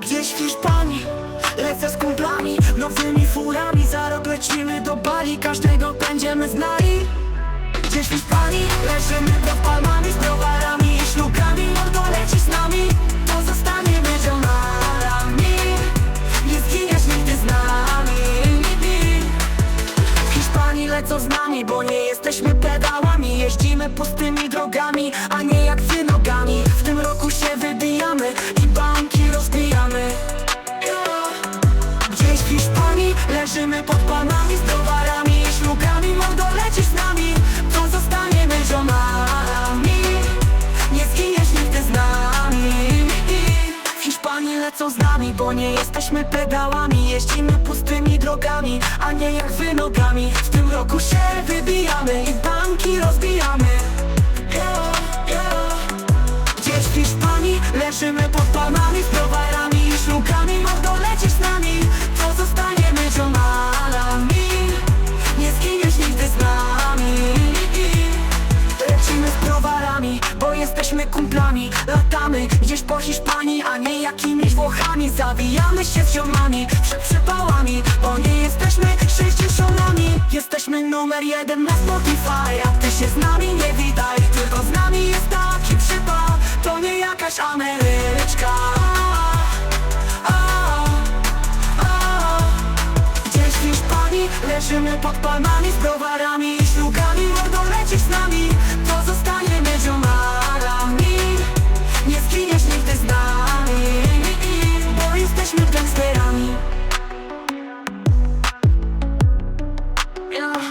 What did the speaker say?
Gdzieś w Hiszpanii Lecę z kumplami, nowymi furami Za rok lecimy do Bali Każdego będziemy znali. Gdzieś w Hiszpanii Leżymy pod palmami Z browarami i szlugami Mordo leci z nami. To zostaniemy żonarami Nie zginiesz nigdy z nami. Hiszpanii lecą z nami, bo nie jesteśmy pedałami Jeździmy pustymi drogami, a nie jak wy nogami W tym roku się wybijamy i banki rozbijamy. Gdzieś w Hiszpanii leżymy pod palmami Z browarami i szlugami Mordo leci z nami, to zostaniemy żonami Nie zginiesz nigdy z nami. W Hiszpanii lecą z nami, bo nie jesteśmy pedałami. Jeździmy pustymi drogami, a nie jak wy nogami W tym roku się pod palmami Z browarami i szlugami Mordo lecisz z nami, to zostaniemy żonami Nie zginiesz nigdy z nami. Lecimy z browarami, bo jesteśmy kumplami. Latamy gdzieś po Hiszpanii, a nie jakimiś Włochami. Zawijamy się z ziomami, przed przypałami Bo nie jesteśmy sześciuszonami Jesteśmy numer jeden na Spotify A ty się z nami nie witaj. Tylko z nami jest taki przypał To nie jakaś Ameryczka Leżymy pod palmami z browarami i ślugami Mordo lecisz z nami, to zostaniemy ziomalami Nie zginiesz nigdy z nami Bo jesteśmy gangsterami. Yeah.